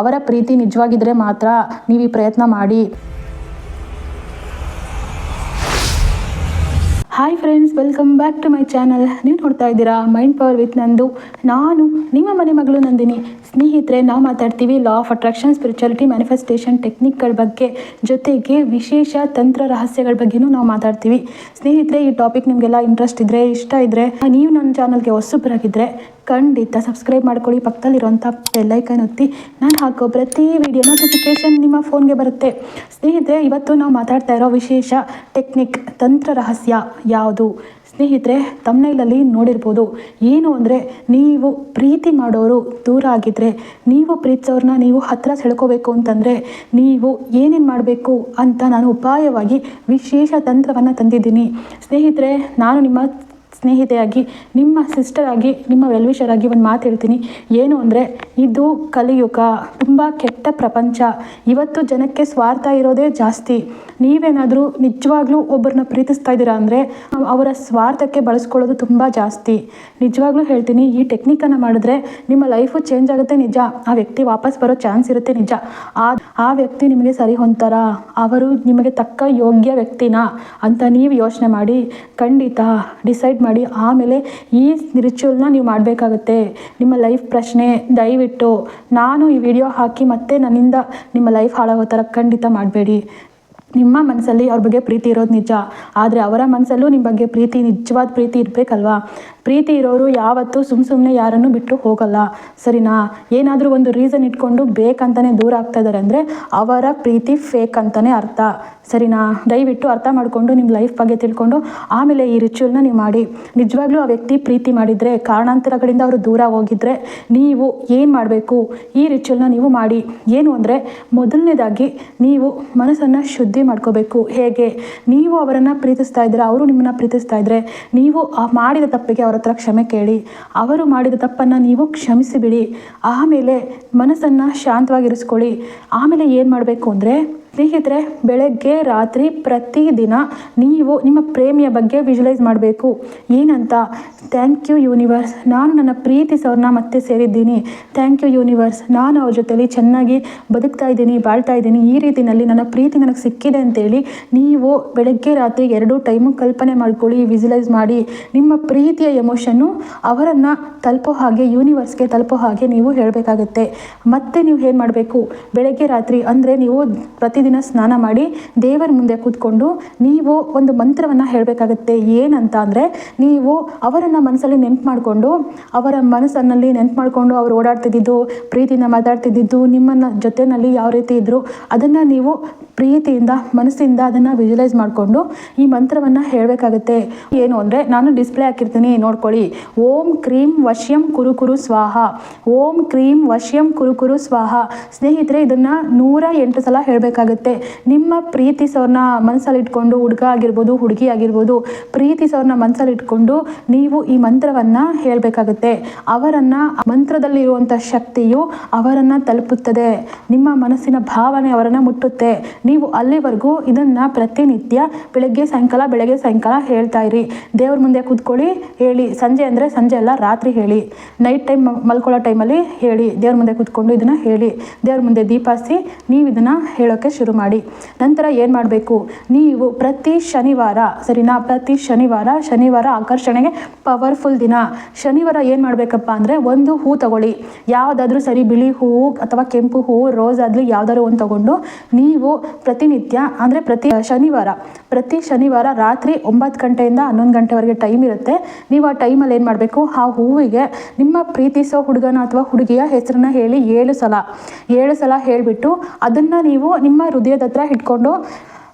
ಅವರ ಪ್ರೀತಿ ನಿಜವಾಗಿದ್ರೆ ಮಾತ್ರ ನೀವು ಈ ಪ್ರಯತ್ನ ಮಾಡಿ. Hi friends welcome back to my channel ನೀವು ನೋಡ್ತಾ ಇದ್ದೀರಾ ಮೈಂಡ್ ಪವರ್ ವಿತ್ ನಂದು. ನಾನು ನಿಮ್ಮ ಮನೆ ಮಗಳು ನಂದಿನಿ. ಸ್ನೇಹಿತರೆ, ನಾವು ಮಾತಾಡ್ತೀವಿ law of attraction spirituality manifestation ಟೆಕ್ನಿಕ್ಗಳ ಬಗ್ಗೆ ಜೊತೆಗೆ ವಿಶೇಷ ತಂತ್ರ ರಹಸ್ಯಗಳ ಬಗ್ಗೆನೂ ನಾವು ಮಾತಾಡ್ತೀವಿ. ಸ್ನೇಹಿತರೆ, ಈ ಟಾಪಿಕ್ ನಿಮಗೆಲ್ಲ ಇಂಟ್ರೆಸ್ಟ್ ಇದ್ದರೆ ಇಷ್ಟ ಇದ್ದರೆ ನೀವು ನನ್ನ ಚಾನಲ್ಗೆ ಹೊಸಬರಾಗಿದ್ದರೆ ಖಂಡಿತ ಸಬ್ಸ್ಕ್ರೈಬ್ ಮಾಡ್ಕೊಳ್ಳಿ. ಪಕ್ಕದಲ್ಲಿರುವಂಥ ಬೆಲ್ಲೈಕನ್ ಒತ್ತಿ, ನಾನು ಹಾಕೋ ಪ್ರತಿ ವಿಡಿಯೋ ನೋಟಿಫಿಕೇಷನ್ ನಿಮ್ಮ ಫೋನ್ಗೆ ಬರುತ್ತೆ. ಸ್ನೇಹಿತರೆ, ಇವತ್ತು ನಾವು ಮಾತಾಡ್ತಾ ಇರೋ ವಿಶೇಷ ಟೆಕ್ನಿಕ್ ತಂತ್ರ ರಹಸ್ಯ ಯಾವುದು? ಸ್ನೇಹಿತರೆ ತಮ್ಮನೇಲಲ್ಲಿ ನೋಡಿರ್ಬೋದು. ಏನು ಅಂದರೆ, ನೀವು ಪ್ರೀತಿ ಮಾಡೋರು ದೂರ ಆಗಿದ್ದರೆ ನೀವು ಪ್ರೀತಿಸೋರನ್ನ ನೀವು ಹತ್ತಿರ ಸೆಳ್ಕೋಬೇಕು ಅಂತಂದರೆ, ನೀವು ಏನೇನು ಮಾಡಬೇಕು ಅಂತ ನಾನು ಉಪಾಯವಾಗಿ ವಿಶೇಷ ತಂತ್ರವನ್ನು ತಂದಿದ್ದೀನಿ. ಸ್ನೇಹಿತರೆ, ನಾನು ನಿಮ್ಮ ಸ್ನೇಹಿತೆಯಾಗಿ, ನಿಮ್ಮ ಸಿಸ್ಟರಾಗಿ ನಿಮ್ಮ ವೆಲ್ವಿಷರಾಗಿ ಒಂದು ಮಾತು ಹೇಳ್ತೀನಿ. ಏನು ಅಂದರೆ, ಇದು ಕಲಿಯುಗ, ತುಂಬ ಕೆಟ್ಟ ಪ್ರಪಂಚ. ಇವತ್ತು ಜನಕ್ಕೆ ಸ್ವಾರ್ಥ ಇರೋದೇ ಜಾಸ್ತಿ. ನೀವೇನಾದರೂ ನಿಜವಾಗ್ಲೂ ಒಬ್ಬರನ್ನ ಪ್ರೀತಿಸ್ತಾ ಇದ್ದೀರಾ ಅಂದರೆ ಅವರ ಸ್ವಾರ್ಥಕ್ಕೆ ಬಳಸ್ಕೊಳ್ಳೋದು ತುಂಬ ಜಾಸ್ತಿ. ನಿಜವಾಗ್ಲೂ ಹೇಳ್ತೀನಿ, ಈ ಟೆಕ್ನಿಕನ್ನು ಮಾಡಿದ್ರೆ ನಿಮ್ಮ ಲೈಫು ಚೇಂಜ್ ಆಗುತ್ತೆ ನಿಜ. ಆ ವ್ಯಕ್ತಿ ವಾಪಸ್ ಬರೋ ಚಾನ್ಸ್ ಇರುತ್ತೆ ನಿಜ. ಆ ಆ ವ್ಯಕ್ತಿ ನಿಮಗೆ ಸರಿ ಹೊಂತಾರ ಅವರು ನಿಮಗೆ ತಕ್ಕ ಯೋಗ್ಯ ವ್ಯಕ್ತಿನಾ? ಅಂತ ನೀವು ಯೋಚನೆ ಮಾಡಿ, ಖಂಡಿತ ಡಿಸೈಡ್ ಮಾಡಿ, ಆಮೇಲೆ ಈ ರಿಚುವಲ್ನ ನೀವು ಮಾಡಬೇಕಾಗುತ್ತೆ. ನಿಮ್ಮ ಲೈಫ್ ಪ್ರಶ್ನೆ, ದಯವಿಟ್ಟು ನಾನು ಈ ವಿಡಿಯೋ ಹಾಕಿ ಮತ್ತೆ ನನ್ನಿಂದ ನಿಮ್ಮ ಲೈಫ್ ಹಾಳಾಗೋ ಥರ ಖಂಡಿತ ಮಾಡಬೇಡಿ. ನಿಮ್ಮ ಮನಸ್ಸಲ್ಲಿ ಅವ್ರ ಬಗ್ಗೆ ಪ್ರೀತಿ ಇರೋದು ನಿಜ. ಆದರೆ ಅವರ ಮನಸ್ಸಲ್ಲೂ ನಿಮ್ಮ ಬಗ್ಗೆ ಪ್ರೀತಿ, ನಿಜವಾದ ಪ್ರೀತಿ ಇರಬೇಕಲ್ವಾ? ಪ್ರೀತಿ ಇರೋರು ಯಾವತ್ತೂ ಸುಮ್ಮ ಸುಮ್ಮನೆ ಯಾರನ್ನು ಬಿಟ್ಟು ಹೋಗಲ್ಲ. ಸರಿನಾ? ಏನಾದರೂ ಒಂದು ರೀಸನ್ ಇಟ್ಕೊಂಡು ಬೇಕಂತಲೇ ದೂರ ಆಗ್ತಾ ಇದ್ದಾರೆ ಅಂದರೆ ಅವರ ಪ್ರೀತಿ ಫೇಕ್ ಅಂತಲೇ ಅರ್ಥ. ಸರಿನಾ? ದಯವಿಟ್ಟು ಅರ್ಥ ಮಾಡಿಕೊಂಡು ನಿಮ್ಮ ಲೈಫ್ ಬಗ್ಗೆ ತಿಳ್ಕೊಂಡು ಆಮೇಲೆ ಈ ರಿಚುವಲ್ನ ನೀವು ಮಾಡಿ. ನಿಜವಾಗ್ಲೂ ಆ ವ್ಯಕ್ತಿ ಪ್ರೀತಿ ಮಾಡಿದರೆ, ಕಾರಣಾಂತರಗಳಿಂದ ಅವರು ದೂರ ಹೋಗಿದ್ರೆ ನೀವು ಏನು ಮಾಡಬೇಕು? ಈ ರಿಚುವಲ್ನ ನೀವು ಮಾಡಿ. ಏನು ಅಂದರೆ ಮೊದಲನೇದಾಗಿ ನೀವು ಮನಸ್ಸನ್ನು ಶುದ್ಧಿ ಮಾಡ್ಕೋಬೇಕು. ಹೇಗೆ? ನೀವು ಅವರನ್ನು ಪ್ರೀತಿಸ್ತಾ ಇದ್ರೆ ಅವರು ನಿಮ್ಮನ್ನು ಪ್ರೀತಿಸ್ತಾ ಇದ್ದರೆ ನೀವು ಆ ಮಾಡಿದ ತಪ್ಪಿಗೆ ಅವರ ಹತ್ರ ಕ್ಷಮೆ ಕೇಳಿ. ಅವರು ಮಾಡಿದ ತಪ್ಪನ್ನು ನೀವು ಕ್ಷಮಿಸಿಬಿಡಿ. ಆಮೇಲೆ ಮನಸ್ಸನ್ನು ಶಾಂತವಾಗಿರಿಸ್ಕೊಳ್ಳಿ. ಆಮೇಲೆ ಏನು ಮಾಡಬೇಕು ಅಂದರೆ ಸ್ನೇಹಿತರೆ, ಬೆಳಗ್ಗೆ ರಾತ್ರಿ ಪ್ರತಿದಿನ ನೀವು ನಿಮ್ಮ ಪ್ರೇಮಿಯ ಬಗ್ಗೆ ವಿಜುಲೈಸ್ ಮಾಡಬೇಕು. ಏನಂತ? ಥ್ಯಾಂಕ್ ಯು ಯೂನಿವರ್ಸ್ ನಾನು ನನ್ನ ಪ್ರೀತಿಸೋರನ್ನ ಮತ್ತೆ ಸೇರಿದ್ದೀನಿ. ಥ್ಯಾಂಕ್ ಯು ಯೂನಿವರ್ಸ್ ನಾನು ಅವ್ರ ಜೊತೆಲಿ ಚೆನ್ನಾಗಿ ಬದುಕ್ತಾ ಇದ್ದೀನಿ, ಬಾಳ್ತಾ ಇದ್ದೀನಿ. ಈ ರೀತಿಯಲ್ಲಿ ನನ್ನ ಪ್ರೀತಿ ನನಗೆ ಸಿಕ್ಕಿದೆ ಅಂತೇಳಿ ನೀವು ಬೆಳಗ್ಗೆ ರಾತ್ರಿ ಎರಡೂ ಟೈಮು ಕಲ್ಪನೆ ಮಾಡ್ಕೊಳ್ಳಿ ವಿಜುಲೈಸ್ ಮಾಡಿ. ನಿಮ್ಮ ಪ್ರೀತಿಯ ಎಮೋಷನ್ನು ಅವರನ್ನು ತಲುಪೋ ಹಾಗೆ ಯೂನಿವರ್ಸ್ಗೆ ತಲುಪೋ ಹಾಗೆ ನೀವು ಹೇಳಬೇಕಾಗತ್ತೆ. ಮತ್ತೆ ನೀವು ಏನು ಮಾಡಬೇಕು? ಬೆಳಗ್ಗೆ ರಾತ್ರಿ ಅಂದರೆ ನೀವು ಪ್ರತಿದಿನ ಸ್ನಾನ ಮಾಡಿ ದೇವರ ಮುಂದೆ ಕೂತ್ಕೊಂಡು ನೀವು ಒಂದು ಮಂತ್ರವನ್ನು ಹೇಳಬೇಕಾಗುತ್ತೆ. ಏನಂತ ಅಂದರೆ ನೀವು ಅವರನ್ನು ಮನಸ್ಸಲ್ಲಿ ನೆನ್ಪು ಮಾಡಿಕೊಂಡು, ಅವರ ಮನಸ್ಸಿನಲ್ಲಿ ನೆನ್ಪು ಮಾಡಿಕೊಂಡು ಅವರು ಓಡಾಡ್ತಿದ್ದಿದ್ದು, ಪ್ರೀತಿಯಿಂದ ಮಾತಾಡ್ತಿದ್ದಿದ್ದು, ನಿಮ್ಮನ್ನು ಜೊತೆಯಲ್ಲಿ ಯಾವ ರೀತಿ ಇದ್ದರು ಅದನ್ನು ನೀವು ಪ್ರೀತಿಯಿಂದ, ಮನಸ್ಸಿಂದ ಅದನ್ನು ವಿಜುಲೈಸ್ ಮಾಡಿಕೊಂಡು ಈ ಮಂತ್ರವನ್ನು ಹೇಳಬೇಕಾಗುತ್ತೆ. ಏನು ಅಂದರೆ ನಾನು ಡಿಸ್ಪ್ಲೇ ಹಾಕಿರ್ತೀನಿ, ನೋಡ್ಕೊಳ್ಳಿ. ಓಂ ಕ್ರೀಂ ವಶ್ಯಂ ಕುರುಕುರು ಕುರು ಸ್ವಾಹ. ಓಂ ಕ್ರೀಂ ವಶ್ಯಂ ಕುರುಕುರು ಕುರು ಸ್ವಾಹ. ಸ್ನೇಹಿತರೆ, ಇದನ್ನು ನೂರ ಎಂಟು ಸಲ ಹೇಳಬೇಕಾಗುತ್ತೆ. ನಿಮ್ಮ ಪ್ರೀತಿಸೋರ್ನ ಮನಸ್ಸಲ್ಲಿ ಇಟ್ಕೊಂಡು ಹುಡುಗ ಆಗಿರ್ಬೋದು, ಹುಡುಗಿ ಆಗಿರ್ಬೋದು ಪ್ರೀತಿಸೋರ್ನ ಮನಸ್ಸಲ್ಲಿ ಇಟ್ಕೊಂಡು ನೀವು ಈ ಮಂತ್ರವನ್ನು ಹೇಳಬೇಕಾಗುತ್ತೆ. ಅವರನ್ನು ಮಂತ್ರದಲ್ಲಿರುವಂಥ ಶಕ್ತಿಯು ಅವರನ್ನು ತಲುಪುತ್ತದೆ. ನಿಮ್ಮ ಮನಸ್ಸಿನ ಭಾವನೆ ಅವರನ್ನು ಮುಟ್ಟುತ್ತೆ. ನೀವು ಅಲ್ಲಿವರೆಗೂ ಇದನ್ನು ಪ್ರತಿನಿತ್ಯ ಬೆಳಗ್ಗೆ ಸಾಯಂಕಾಲ ಬೆಳಗ್ಗೆ ಸಾಯಂಕಾಲ ಹೇಳ್ತಾ ಇರಿ. ದೇವ್ರ ಮುಂದೆ ಕೂತ್ಕೊಳ್ಳಿ, ಹೇಳಿ. ಸಂಜೆ ಅಂದರೆ ಸಂಜೆ ಅಲ್ಲ, ರಾತ್ರಿ ಹೇಳಿ. ನೈಟ್ ಟೈಮ್ ಮಲ್ಕೊಳ್ಳೋ ಟೈಮಲ್ಲಿ ಹೇಳಿ. ದೇವ್ರ ಮುಂದೆ ಕೂತ್ಕೊಂಡು ಇದನ್ನು ಹೇಳಿ. ದೇವ್ರ ಮುಂದೆ ದೀಪ ಹಚ್ಚಿ ನೀವು ಇದನ್ನು ಹೇಳೋಕ್ಕೆ ಮಾಡಿ. ನಂತರ ಏನು ಮಾಡಬೇಕು? ನೀವು ಪ್ರತಿ ಶನಿವಾರ, ಸರಿನಾ? ಪ್ರತಿ ಶನಿವಾರ ಶನಿವಾರ ಆಕರ್ಷಣೆಗೆ ಪವರ್ಫುಲ್ ದಿನ. ಶನಿವಾರ ಏನು ಮಾಡಬೇಕಪ್ಪ ಅಂದರೆ ಒಂದು ಹೂ ತಗೊಳ್ಳಿ. ಯಾವುದಾದ್ರೂ ಸರಿ ಬಿಳಿ ಹೂವು ಅಥವಾ ಕೆಂಪು ಹೂವು ರೋಸ್ ಆಗಲಿ ಯಾವುದಾದ್ರು ಒಂದು ತಗೊಂಡು ನೀವು ಪ್ರತಿನಿತ್ಯ ಅಂದರೆ ಪ್ರತಿ ಶನಿವಾರ ಪ್ರತಿ ಶನಿವಾರ ರಾತ್ರಿ ಒಂಬತ್ತು ಗಂಟೆಯಿಂದ ಹನ್ನೊಂದು ಗಂಟೆವರೆಗೆ ಟೈಮ್ ಇರುತ್ತೆ. ನೀವು ಆ ಟೈಮಲ್ಲಿ ಏನು ಮಾಡಬೇಕು? ಆ ಹೂವಿಗೆ ನಿಮ್ಮ ಪ್ರೀತಿಸೋ ಹುಡುಗನ ಅಥವಾ ಹುಡುಗಿಯ ಹೆಸರನ್ನ ಹೇಳಿ ಏಳು ಸಲ. ಏಳು ಸಲ ಹೇಳಿಬಿಟ್ಟು ಅದನ್ನು ನೀವು ನಿಮ್ಮ ಹೃದಯದ ಹತ್ರ ಇಟ್ಕೊಂಡು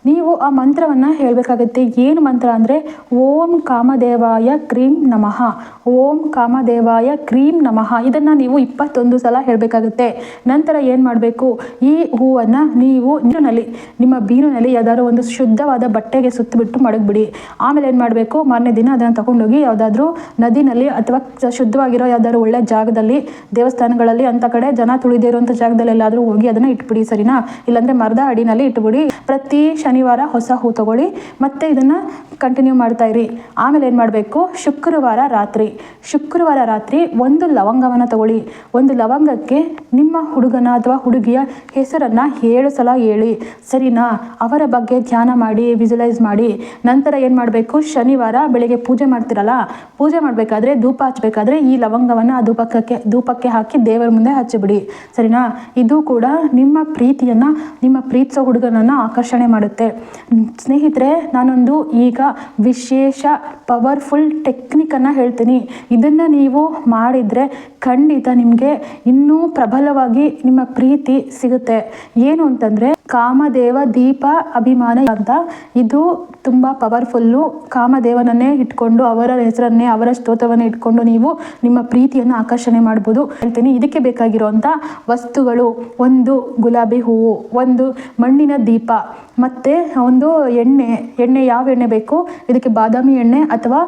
ನೀವು ಆ ಮಂತ್ರವನ್ನು ಹೇಳಬೇಕಾಗುತ್ತೆ. ಏನು ಮಂತ್ರ ಅಂದರೆ, ಓಂ ಕಾಮದೇವಾಯ ಕ್ರೀಂ ನಮಃ. ಓಂ ಕಾಮದೇವಾಯ ಕ್ರೀಂ ನಮಃ. ಇದನ್ನು ನೀವು ಇಪ್ಪತ್ತೊಂದು ಸಲ ಹೇಳಬೇಕಾಗುತ್ತೆ. ನಂತರ ಏನು ಮಾಡಬೇಕು? ಈ ಹೂವನ್ನು ನೀವು ನೀರಿನಲ್ಲಿ, ನಿಮ್ಮ ಬೀರಿನಲ್ಲಿ ಯಾವ್ದಾದ್ರು ಒಂದು ಶುದ್ಧವಾದ ಬಟ್ಟೆಗೆ ಸುತ್ತಬಿಟ್ಟು ಮಡಗಿಬಿಡಿ. ಆಮೇಲೆ ಏನು ಮಾಡಬೇಕು? ಮಾರನೇ ದಿನ ಅದನ್ನು ತಗೊಂಡೋಗಿ ಯಾವುದಾದ್ರೂ ನದಿನಲ್ಲಿ ಅಥವಾ ಶುದ್ಧವಾಗಿರೋ ಯಾವ್ದಾದ್ರು ಒಳ್ಳೆ ಜಾಗದಲ್ಲಿ, ದೇವಸ್ಥಾನಗಳಲ್ಲಿ ಅಂಥ ಕಡೆ ಜನ ತುಳಿದಿರುವಂಥ ಜಾಗದಲ್ಲೆಲ್ಲಾದರೂ ಹೋಗಿ ಅದನ್ನು ಇಟ್ಬಿಡಿ ಸರಿನಾ? ಇಲ್ಲಾಂದರೆ ಮರದ ಅಡಿನಲ್ಲಿ ಇಟ್ಬಿಡಿ. ಪ್ರತಿ ಶನಿವಾರ ಹೊಸ ಹೂ ತಗೊಳ್ಳಿ, ಮತ್ತೆ ಇದನ್ನು ಕಂಟಿನ್ಯೂ ಮಾಡ್ತಾ ಇರಿ. ಆಮೇಲೆ ಏನು ಮಾಡಬೇಕು? ಶುಕ್ರವಾರ ರಾತ್ರಿ. ಶುಕ್ರವಾರ ರಾತ್ರಿ ಒಂದು ಲವಂಗವನ್ನು ತಗೊಳ್ಳಿ. ಒಂದು ಲವಂಗಕ್ಕೆ ನಿಮ್ಮ ಹುಡುಗನ ಅಥವಾ ಹುಡುಗಿಯ ಹೆಸರನ್ನು ಏಳು ಸಲ ಹೇಳಿ. ಸರಿನಾ? ಅವರ ಬಗ್ಗೆ ಧ್ಯಾನ ಮಾಡಿ ವಿಜುಲೈಸ್ ಮಾಡಿ. ನಂತರ ಏನು ಮಾಡಬೇಕು? ಶನಿವಾರ ಬೆಳಿಗ್ಗೆ ಪೂಜೆ ಮಾಡ್ತಿರಲ್ಲ, ಪೂಜೆ ಮಾಡಬೇಕಾದ್ರೆ ಧೂಪ ಹಚ್ಚಬೇಕಾದ್ರೆ ಈ ಲವಂಗವನ್ನು ಆ ಧೂಪಕ್ಕೆ ಧೂಪಕ್ಕೆ ಹಾಕಿ ದೇವರ ಮುಂದೆ ಹಚ್ಚಿಬಿಡಿ. ಸರಿನಾ? ಇದು ಕೂಡ ನಿಮ್ಮ ಪ್ರೀತಿಯನ್ನು, ನಿಮ್ಮ ಪ್ರೀತಿಸೋ ಹುಡುಗನನ್ನು ಆಕರ್ಷಣೆ ಮಾಡುತ್ತೆ. ಹ್ಮ್, ಸ್ನೇಹಿತರೆ ನಾನೊಂದು ಈಗ ವಿಶೇಷ ಪವರ್ಫುಲ್ ಟೆಕ್ನಿಕನ್ನು ಹೇಳ್ತೀನಿ. ಇದನ್ನು ನೀವು ಮಾಡಿದರೆ ಖಂಡಿತ ನಿಮಗೆ ಇನ್ನೂ ಪ್ರಬಲವಾಗಿ ನಿಮ್ಮ ಪ್ರೀತಿ ಸಿಗುತ್ತೆ. ಏನು ಅಂತಂದರೆ ಕಾಮದೇವ ದೀಪ ಅಭಿಮಾನ ಅಂತ ಇದು ತುಂಬ ಪವರ್ಫುಲ್ಲು ಕಾಮದೇವನನ್ನೇ ಇಟ್ಕೊಂಡು ಅವರ ಹೆಸರನ್ನೇ ಅವರ ಸ್ತೋತ್ರವನ್ನೇ ಇಟ್ಕೊಂಡು ನೀವು ನಿಮ್ಮ ಪ್ರೀತಿಯನ್ನು ಆಕರ್ಷಣೆ ಮಾಡ್ಬೋದು. ಹೇಳ್ತೀನಿ ಇದಕ್ಕೆ ಬೇಕಾಗಿರುವಂಥ ವಸ್ತುಗಳು ಒಂದು ಗುಲಾಬಿ ಹೂವು ಒಂದು ಮಣ್ಣಿನ ದೀಪ ಮತ್ತು ಒಂದು ಎಣ್ಣೆ ಎಣ್ಣೆ ಯಾವ ಎಣ್ಣೆ ಬೇಕು? ಇದಕ್ಕೆ ಬಾದಾಮಿ ಎಣ್ಣೆ ಅಥವಾ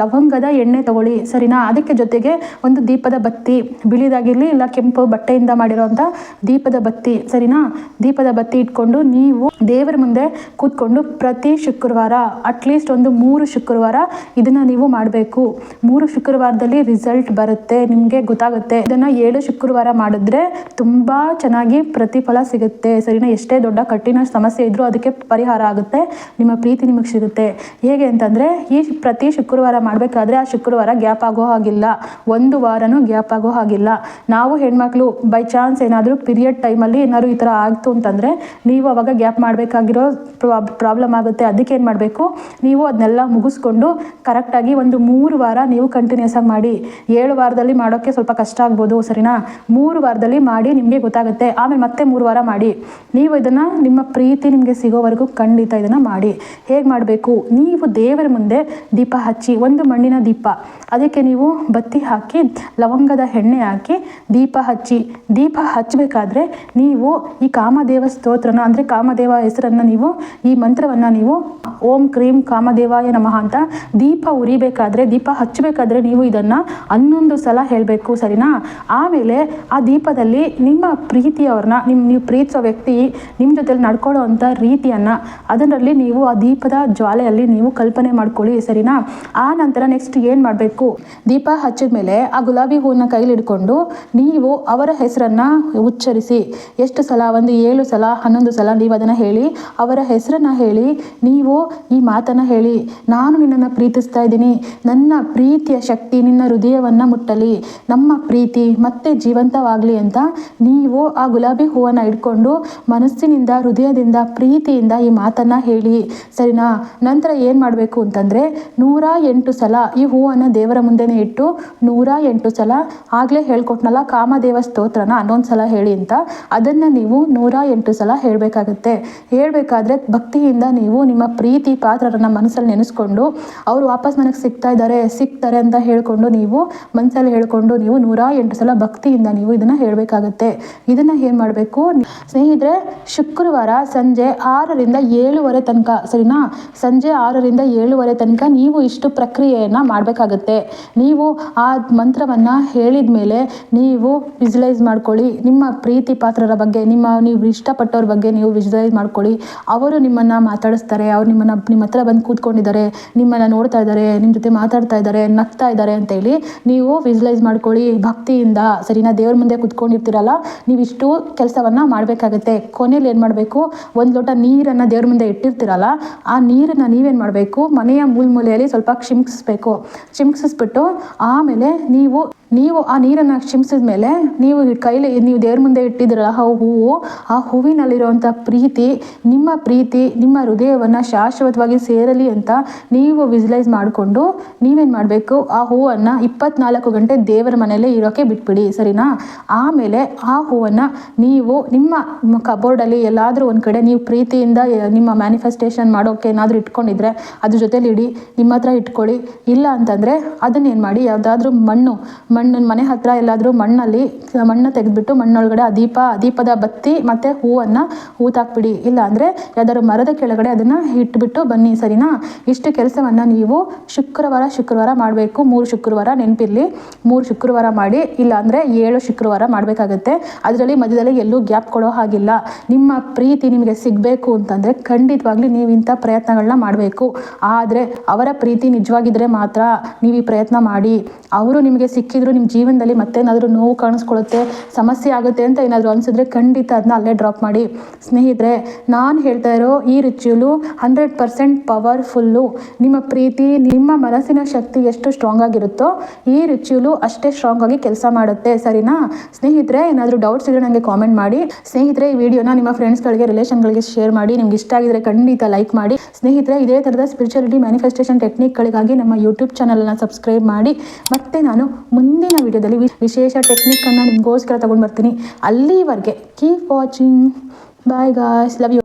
ಲವಂಗದ ಎಣ್ಣೆ ತಗೊಳ್ಳಿ, ಸರಿನಾ? ಅದಕ್ಕೆ ಜೊತೆಗೆ ಒಂದು ದೀಪದ ಬತ್ತಿ, ಬಿಳಿದಾಗಿರಲಿ ಇಲ್ಲ ಕೆಂಪು ಬಟ್ಟೆಯಿಂದ ಮಾಡಿರೋವಂಥ ದೀಪದ ಬತ್ತಿ, ಸರಿನಾ? ದೀಪದ ಬತ್ತಿ ಇಟ್ಕೊಂಡು ನೀವು ದೇವರ ಮುಂದೆ ಕೂತ್ಕೊಂಡು ಪ್ರತಿ ಶುಕ್ರವಾರ ಅಟ್ಲೀಸ್ಟ್ ಒಂದು ಮೂರು ಶುಕ್ರವಾರ ಇದನ್ನು ನೀವು ಮಾಡಬೇಕು. ಮೂರು ಶುಕ್ರವಾರದಲ್ಲಿ ರಿಸಲ್ಟ್ ಬರುತ್ತೆ, ನಿಮಗೆ ಗೊತ್ತಾಗುತ್ತೆ. ಇದನ್ನು ಏಳು ಶುಕ್ರವಾರ ಮಾಡಿದ್ರೆ ತುಂಬ ಚೆನ್ನಾಗಿ ಪ್ರತಿಫಲ ಸಿಗುತ್ತೆ. ಸರಿನಾ? ಎಷ್ಟೇ ದೊಡ್ಡ ಕಠಿಣ ಸಮಸ್ಯೆ ಇದ್ರೂ ಅದಕ್ಕೆ ಪರಿಹಾರ ಆಗುತ್ತೆ, ನಿಮ್ಮ ಪ್ರೀತಿ ನಿಮಗೆ ಸಿಗುತ್ತೆ. ಹೇಗೆ ಅಂತಂದರೆ, ಈ ಪ್ರತಿ ಶುಕ್ರವಾರ ಮಾಡಬೇಕಾದ್ರೆ ಆ ಶುಕ್ರವಾರ ಗ್ಯಾಪ್ ಆಗೋ ಹಾಗಿಲ್ಲ. ಒಂದು ವಾರನೂ ಗ್ಯಾಪ್ ಆಗೋ ಹಾಗಿಲ್ಲ. ನಾವು ಹೆಣ್ಮಕ್ಳು ಬೈ ಚಾನ್ಸ್ ಏನಾದರೂ ಪೀರಿಯಡ್ ಟೈಮಲ್ಲಿ ಏನಾದ್ರು ಈ ಥರ ಆಗ್ತು ಅಂತಂದರೆ, ನೀವು ಅವಾಗ ಗ್ಯಾಪ್ ಮಾಡಬೇಕಾಗಿರೋ ಪ್ರಾಬ್ಲಮ್ ಆಗುತ್ತೆ, ಅದಕ್ಕೆ ಏನು ಮಾಡಬೇಕು? ನೀವು ಅದನ್ನೆಲ್ಲ ಮುಗಿಸ್ಕೊಂಡು ಕರೆಕ್ಟಾಗಿ ಒಂದು ಮೂರು ವಾರ ನೀವು ಕಂಟಿನ್ಯೂಸ್ ಆಗಿ ಮಾಡಿ. ಏಳು ವಾರದಲ್ಲಿ ಮಾಡೋಕ್ಕೆ ಸ್ವಲ್ಪ ಕಷ್ಟ ಆಗ್ಬೋದು, ಸರಿನಾ? ಮೂರು ವಾರದಲ್ಲಿ ಮಾಡಿ ನಿಮಗೆ ಗೊತ್ತಾಗುತ್ತೆ. ಆಮೇಲೆ ಮತ್ತೆ ಮೂರು ವಾರ ಮಾಡಿ. ನೀವು ಇದನ್ನು ನಿಮ್ಮ ಪ್ರೀತಿ ನಿಮಗೆ ಸಿಗೋವರೆಗೂ ಖಂಡಿತ ಇದನ್ನು ಮಾಡಿ. ಹೇಗೆ ಮಾಡಬೇಕು? ನೀವು ದೇವರ ಮುಂದೆ ದೀಪ ಹಚ್ಚಿ, ಒಂದು ಮಣ್ಣಿನ ದೀಪ. ಅದಕ್ಕೆ ನೀವು ಬತ್ತಿ ಹಾಕಿ, ಲವಂಗದ ಎಣ್ಣೆ ಹಾಕಿ ದೀಪ ಹಚ್ಚಿ. ದೀಪ ಹಚ್ಚಬೇಕಾದ್ರೆ ನೀವು ಈ ಕಾಮದೇವ ಸ್ತೋತ್ರನ, ಅಂದರೆ ಕಾಮದೇವ ಹೆಸರನ್ನು ನೀವು ಈ ಮಂತ್ರವನ್ನು ನೀವು, ಓಂ ಕ್ರೀಂ ಕಾಮದೇವಾಯ ನಮಃ ಅಂತ ದೀಪ ಉರಿಬೇಕಾದ್ರೆ, ದೀಪ ಹಚ್ಚಬೇಕಾದ್ರೆ ನೀವು ಇದನ್ನು ಹನ್ನೊಂದು ಸಲ ಹೇಳಬೇಕು, ಸರಿನಾ? ಆಮೇಲೆ ಆ ದೀಪದಲ್ಲಿ ನಿಮ್ಮ ಪ್ರೀತಿಯವ್ರನ್ನ ನಿಮ್ಮ ನೀವು ಪ್ರೀತಿಸೋ ವ್ಯಕ್ತಿ ನಿಮ್ಮ ಜೊತೆಲಿ ನಡ್ಕೊಳ್ಳೋ ಅಂಥ ರೀತಿಯನ್ನು ಅದರಲ್ಲಿ ನೀವು ಆ ದೀಪದ ಜ್ವಾಲೆಯಲ್ಲಿ ನೀವು ಕಲ್ಪನೆ ಮಾಡ್ಕೊಳ್ಳಿ, ಸರಿನಾ? ಆ ನಂತರ ನೆಕ್ಸ್ಟ್ ಏನು ಮಾಡಬೇಕು? ದೀಪ ಹಚ್ಚಿದ ಮೇಲೆ ಆ ಗುಲಾಬಿ ಹೂವನ್ನ ಕೈಲಿ ಹಿಡ್ಕೊಂಡು ನೀವು ಅವರ ಹೆಸರನ್ನು ಉಚ್ಚರಿಸಿ, ಎಷ್ಟು ಸಲ? ಒಂದು ಏಳು ಸಲ, ಹನ್ನೊಂದು ಸಲ ನೀವು ಅದನ್ನು ಹೇಳಿ ಅವರ ಹೆಸರನ್ನು ಹೇಳಿ, ನೀವು ಈ ಮಾತನ್ನು ಹೇಳಿ, ನಾನು ನಿನ್ನನ್ನು ಪ್ರೀತಿಸ್ತಾ ಇದ್ದೀನಿ. ನನ್ನ ಪ್ರೀತಿಯ ಶಕ್ತಿ ನಿನ್ನ ಹೃದಯವನ್ನು ಮುಟ್ಟಲಿ. ನಮ್ಮ ಪ್ರೀತಿ ಮತ್ತೆ ಜೀವಂತವಾಗಲಿ ಅಂತ ನೀವು ಆ ಗುಲಾಬಿ ಹೂವನ್ನು ಇಟ್ಕೊಂಡು ಮನಸ್ಸಿನಿಂದ, ಹೃದಯದಿಂದ, ಪ್ರೀತಿಯಿಂದ ಈ ಮಾತನ್ನು ಹೇಳಿ. ಸರಿನಾ? ನಂತರ ಏನು ಮಾಡಬೇಕು ಅಂತಂದರೆ, ನೂರ ಎಂಟು ಸಲ ಈ ಹೂವನ್ನು ದೇವರ ಮುಂದೆನೇ ಇಟ್ಟು, ನೂರ ಎಂಟು ಸಲ ಆಗಲೇ ಹೇಳ್ಕೊಟ್ನಲ್ಲ ಕಾಮದೇವ ಸ್ತೋತ್ರನ ಹನ್ನೊಂದು ಸಲ ಹೇಳಿ ಅಂತ ಅದನ್ನು ನೀವು ನೂರ ಎಂಟು ಸಲ ಹೇಳಬೇಕಾಗತ್ತೆ. ಹೇಳಬೇಕಾದ್ರೆ ಭಕ್ತಿಯಿಂದ ನೀವು ನಿಮ್ಮ ಪ್ರೀತಿ ಪಾತ್ರರನ್ನ ಮನಸ್ಸಲ್ಲಿ ನೆನೆಸ್ಕೊಂಡು ಅವರು ವಾಪಸ್ ನನಗೆ ಸಿಗ್ತಾ ಇದ್ದಾರೆ, ಸಿಗ್ತಾರೆ ಅಂತ ಹೇಳಿಕೊಂಡು ನೀವು ಮನಸ್ಸಲ್ಲಿ ಹೇಳ್ಕೊಂಡು ನೀವು ನೂರ ಎಂಟು ಸಲ ಭಕ್ತಿಯಿಂದ ನೀವು ಇದನ್ನು ಹೇಳಬೇಕಾಗತ್ತೆ. ಇದನ್ನು ಏನು ಮಾಡಬೇಕು? ಸ್ನೇಹಿತರೆ, ಶುಕ್ರವಾರ ಸಂಜೆ ಆರರಿಂದ ಏಳುವರೆ ತನಕ, ಸರಿನಾ? ಸಂಜೆ ಆರರಿಂದ ಏಳುವರೆ ತನಕ ನೀವು ಇಷ್ಟು ಪ್ರಕ್ರಿಯೆಯನ್ನು ಮಾಡಬೇಕಾಗತ್ತೆ. ನೀವು ಆ ಮಂತ್ರವನ್ನು ಹೇಳಿದ ಮೇಲೆ ನೀವು ವಿಜುಲೈಸ್ ಮಾಡ್ಕೊಳ್ಳಿ. ನಿಮ್ಮ ಪ್ರೀತಿ ಪಾತ್ರರ ಬಗ್ಗೆ, ನಿಮ್ಮ ನೀವು ಇಷ್ಟಪಟ್ಟವ್ರ ಬಗ್ಗೆ ನೀವು ವಿಜುಲೈಸ್ ಮಾಡ್ಕೊಳ್ಳಿ. ಅವರು ನಿಮ್ಮನ್ನು ಮಾತಾಡಿಸ್ತಾರೆ, ಅವ್ರು ನಿಮ್ಮನ್ನು, ನಿಮ್ಮ ಹತ್ರ ಬಂದು ಕೂತ್ಕೊಂಡಿದ್ದಾರೆ, ನಿಮ್ಮನ್ನು ನೋಡ್ತಾ ಇದ್ದಾರೆ ನಿಮ್ಮ ಜೊತೆ ಮಾತಾಡ್ತಾ ಇದ್ದಾರೆ, ನಗ್ತಾ ಇದ್ದಾರೆ ಅಂತೇಳಿ ನೀವು ವಿಜುವಲೈಸ್ ಮಾಡ್ಕೊಳ್ಳಿ ಭಕ್ತಿಯಿಂದ. ಸರಿನಾ? ದೇವ್ರ ಮುಂದೆ ಕೂತ್ಕೊಂಡಿರ್ತೀರಲ್ಲ, ನೀವು ಇಷ್ಟು ಕೆಲಸವನ್ನು ಮಾಡಬೇಕಾಗತ್ತೆ. ಕೊನೆಯಲ್ಲಿ ಏನು ಮಾಡಬೇಕು? ಒಂದು ಲೋಟ ನೀರನ್ನು ದೇವ್ರ ಮುಂದೆ ಇಟ್ಟಿರ್ತೀರಲ್ಲ, ಆ ನೀರನ್ನು ನೀವೇನು ಮಾಡಬೇಕು? ಮನೆಯ ಮೂಲ ಮೂಲೆಯಲ್ಲಿ ಸ್ವಲ್ಪ ಚಿಮ್ಕಿಸ್ಬೇಕು. ಚಿಮ್ಕಿಸ್ಬಿಟ್ಟು ಆಮೇಲೆ ನೀವು ನೀವು ಆ ನೀರನ್ನು ಚಿಮ್ಸಿದ ಮೇಲೆ ನೀವು ಕೈಲಿ, ನೀವು ದೇವ್ರ ಮುಂದೆ ಇಟ್ಟಿದ್ರಲ್ಲ ಆ ಹೂವು, ಆ ಹೂವಿನಲ್ಲಿರುವಂಥ ಪ್ರೀತಿ, ನಿಮ್ಮ ಪ್ರೀತಿ, ನಿಮ್ಮ ಹೃದಯವನ್ನು ಶಾಶ್ವತವಾಗಿ ಸೇರಲಿ ಅಂತ ನೀವು ವಿಜುಲೈಸ್ ಮಾಡಿಕೊಂಡು ನೀವೇನು ಮಾಡಬೇಕು? ಆ ಹೂವನ್ನು ಇಪ್ಪತ್ನಾಲ್ಕು ಗಂಟೆ ದೇವರ ಮನೆಯಲ್ಲೇ ಇರೋಕ್ಕೆ ಬಿಟ್ಬಿಡಿ, ಸರಿನಾ? ಆಮೇಲೆ ಆ ಹೂವನ್ನು ನೀವು ನಿಮ್ಮ ಕಬೋರ್ಡಲ್ಲಿ ಎಲ್ಲಾದರೂ ಒಂದು ಕಡೆ ನೀವು ಪ್ರೀತಿಯಿಂದ, ನಿಮ್ಮ ಮ್ಯಾನಿಫೆಸ್ಟೇಷನ್ ಮಾಡೋಕ್ಕೆ ಏನಾದರೂ ಇಟ್ಕೊಂಡಿದ್ರೆ ಅದ್ರ ಜೊತೆಲಿ ಇಡಿ ನಿಮ್ಮ ಹತ್ರ ಇಟ್ಕೊಳ್ಳಿ. ಇಲ್ಲ ಅಂತಂದರೆ ಅದನ್ನೇನು ಮಾಡಿ, ಯಾವುದಾದ್ರೂ ಮಣ್ಣು ಮಣ್ಣಿನ ಮನೆ ಹತ್ರ ಎಲ್ಲಾದರೂ ಮಣ್ಣಲ್ಲಿ ಮಣ್ಣು ತೆಗೆದ್ಬಿಟ್ಟು ಮಣ್ಣೊಳಗಡೆ ಆ ದೀಪ ದೀಪದ ಬತ್ತಿ ಮತ್ತು ಹೂವನ್ನು ಹೂತಾಕ್ಬಿಡಿ. ಇಲ್ಲ ಅಂದರೆ ಯಾವ್ದಾದ್ರು ಮರದ ಕೆಳಗಡೆ ಅದನ್ನು ಇಟ್ಬಿಟ್ಟು ಬನ್ನಿ ಸರಿನಾ? ಇಷ್ಟು ಕೆಲಸವನ್ನು ನೀವು ಶುಕ್ರವಾರ ಶುಕ್ರವಾರ ಮಾಡಬೇಕು. ಮೂರು ಶುಕ್ರವಾರ ನೆನಪಿರಲಿ. ಮೂರು ಶುಕ್ರವಾರ ಮಾಡಿ ಇಲ್ಲ ಅಂದರೆ ಏಳು ಶುಕ್ರವಾರ ಮಾಡಬೇಕಾಗತ್ತೆ. ಅದರಲ್ಲಿ ಮಧ್ಯದಲ್ಲಿ ಎಲ್ಲೂ ಗ್ಯಾಪ್ ಕೊಡೋ ಹಾಗಿಲ್ಲ. ನಿಮ್ಮ ಪ್ರೀತಿ ನಿಮಗೆ ಸಿಗಬೇಕು ಅಂತಂದರೆ ಖಂಡಿತವಾಗ್ಲಿ ನೀವು ಇಂಥ ಪ್ರಯತ್ನಗಳನ್ನ ಮಾಡಬೇಕು. ಆದರೆ ಅವರ ಪ್ರೀತಿ ನಿಜವಾಗಿದ್ದರೆ ಮಾತ್ರ ನೀವು ಈ ಪ್ರಯತ್ನ ಮಾಡಿ. ಅವರು ನಿಮಗೆ ಸಿಕ್ಕಿದ್ರು ನಿಮ್ಮ ಜೀವನದಲ್ಲಿ ಮತ್ತೇನಾದರೂ ನೋವು ಕಾಣಿಸ್ಕೊಳ್ಳುತ್ತೆ, ಸಮಸ್ಯೆ ಆಗುತ್ತೆ ಅಂತ ಏನಾದರೂ ಅನಿಸಿದ್ರೆ ಖಂಡಿತ ಅದನ್ನ ಅಲ್ಲೇ ಡ್ರಾಪ್ ಮಾಡಿ. ಸ್ನೇಹಿತರೆ, ನಾನು ಹೇಳ್ತಾ ಇರೋ ಈ ರಿಚುವಲು ಹಂಡ್ರೆಡ್ ಪರ್ಸೆಂಟ್ ಪವರ್ಫುಲ್ಲು ನಿಮ್ಮ ಪ್ರೀತಿ, ನಿಮ್ಮ ಮನಸ್ಸಿನ ಶಕ್ತಿ ಎಷ್ಟು ಸ್ಟ್ರಾಂಗ್ ಆಗಿರುತ್ತೋ ಈ ರಿಚುವಲು ಅಷ್ಟೇ ಸ್ಟ್ರಾಂಗ್ ಆಗಿ ಕೆಲಸ ಮಾಡುತ್ತೆ, ಸರಿನಾ? ಸ್ನೇಹಿತರೆ, ಏನಾದರೂ ಡೌಟ್ಸ್ ಇದ್ರೆ ನನಗೆ ಕಾಮೆಂಟ್ ಮಾಡಿ. ಸ್ನೇಹಿತರೆ, ಈ ವಿಡಿಯೋನ ನಿಮ್ಮ ಫ್ರೆಂಡ್ಸ್ಗಳಿಗೆ ರಿಲೇಷನ್ಗಳಿಗೆ ಶೇರ್ ಮಾಡಿ. ನಿಮ್ಗೆ ಇಷ್ಟ ಆಗಿದ್ರೆ ಖಂಡಿತ ಲೈಕ್ ಮಾಡಿ. ಸ್ನೇಹಿತರೆ, ಇದೇ ಥರದ ಸ್ಪಿರಿಚುಯಾಲಿಟಿ ಮ್ಯಾನಿಫೆಸ್ಟೇಷನ್ ಟೆಕ್ನಿಕ್ಗಳಿಗಾಗಿ ನಮ್ಮ ಯೂಟ್ಯೂಬ್ ಚಾನಲನ್ನು ಸಬ್ಸ್ಕ್ರೈಬ್ ಮಾಡಿ. ಮತ್ತೆ ನಾನು ಮುಂದಿನ ವಿಡಿಯೋದಲ್ಲಿ ವಿಶೇಷ ಟೆಕ್ನಿಕ್ ಟೆಕ್ನಿಕ್ಕನ್ನು ನಿಮಗೋಸ್ಕರ ತಗೊಂಡ್ ಬರ್ತೀನಿ. ಅಲ್ಲಿವರೆಗೆ keep watching bye guys love you